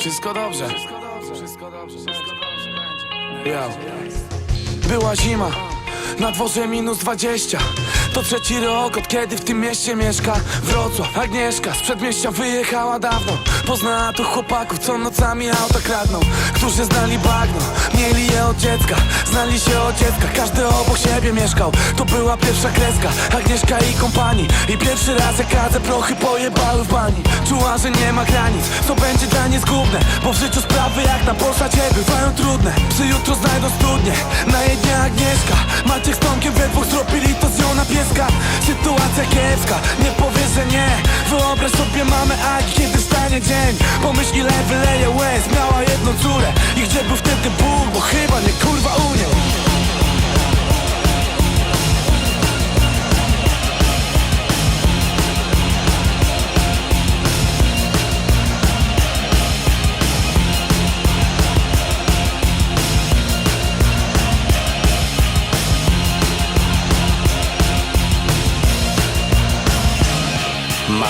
Wszystko dobrze. Wszystko dobrze. Wszystko dobrze. Wszystko dobrze. Yo. Była zima, na dworze minus 20 To trzeci rok, od kiedy w tym mieście mieszka Wrocław, Agnieszka, z przedmieścia wyjechała dawno. Poznała tu chłopaków, co nocami auta kradną. Którzy znali bagno, mieli je od dziecka. Znali się od dziecka, każdy obok siebie mieszkał. To była pierwsza kreska, Agnieszka i kompanii I pierwszy raz jak kadze prochy pojebały w bani Czuła, że nie ma granic, co będzie dla niej zgubne Bo w życiu sprawy jak na posadzie bywają trudne. Czy jutro znajdą studnie, na jej Agnieszka Maciek z Tomkiem we dwóch zrobili to z nią na Sytuacja kiepska, nie powie, że nie. Wyobraź sobie mamę Agi, kiedy stanie dzień. Pomyśl ile wyleje łez, miała jedną córę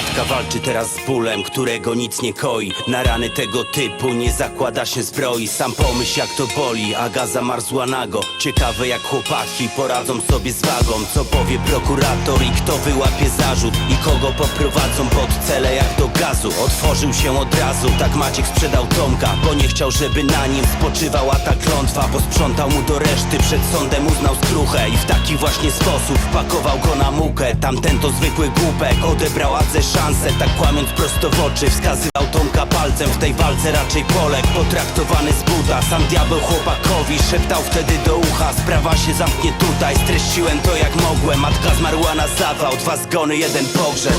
Matka walczy teraz z bólem, którego nic nie koi. Na rany tego typu nie zakłada się zbroi. Sam pomyśl jak to boli, Aga zamarzła nago. Ciekawe jak chłopaki poradzą sobie z wagą. Co powie prokurator i kto wyłapie zarzut? I kogo poprowadzą pod cele jak do gazu? Otworzył się od razu, tak Maciek sprzedał Tomka Bo nie chciał, żeby na nim spoczywała ta klątwa. Posprzątał mu do reszty, przed sądem uznał skruchę I w taki właśnie sposób pakował go na mukę. Tamten to zwykły głupek, odebrał Adze szansę Tak kłamiąc prosto w oczy, wskazywał Tomka palcem W tej walce raczej Polek, potraktowany z buta. Sam diabeł chłopakowi szeptał wtedy do ucha Sprawa się zamknie tutaj, streściłem to jak mogłem Matka zmarła na zawał, dwa zgony, jeden pogrzeb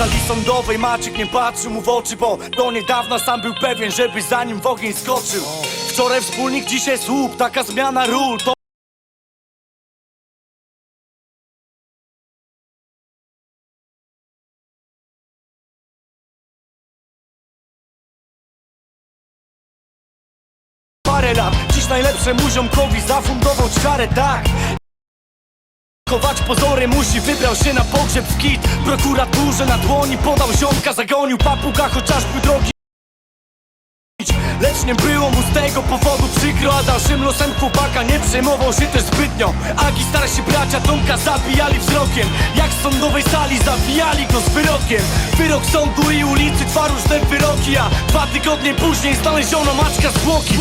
sali sądowej Maciek nie patrzył mu w oczy Bo do niedawna sam był pewien, żeby za nim w ogień skoczył. Wczoraj wspólnik, dzisiaj słup, taka zmiana ról To parę lat. Dziś najlepszemu ziomkowi zafundował czkarę, tak Chować pozory musi, wybrał się na pogrzeb w kit. Prokuraturze na dłoni podał ziomka, zagonił papuga Chociaż był drogi. Lecz nie było mu z tego powodu przykro A dalszym losem chłopaka nie przejmował się też zbytnio. Agi starsi bracia Tomka zabijali wzrokiem. Jak z sądowej sali zawijali go z wyrokiem. Wyrok sądu i ulicy, dwa różne wyroki A dwa tygodnie później znaleziono maczka zwłoki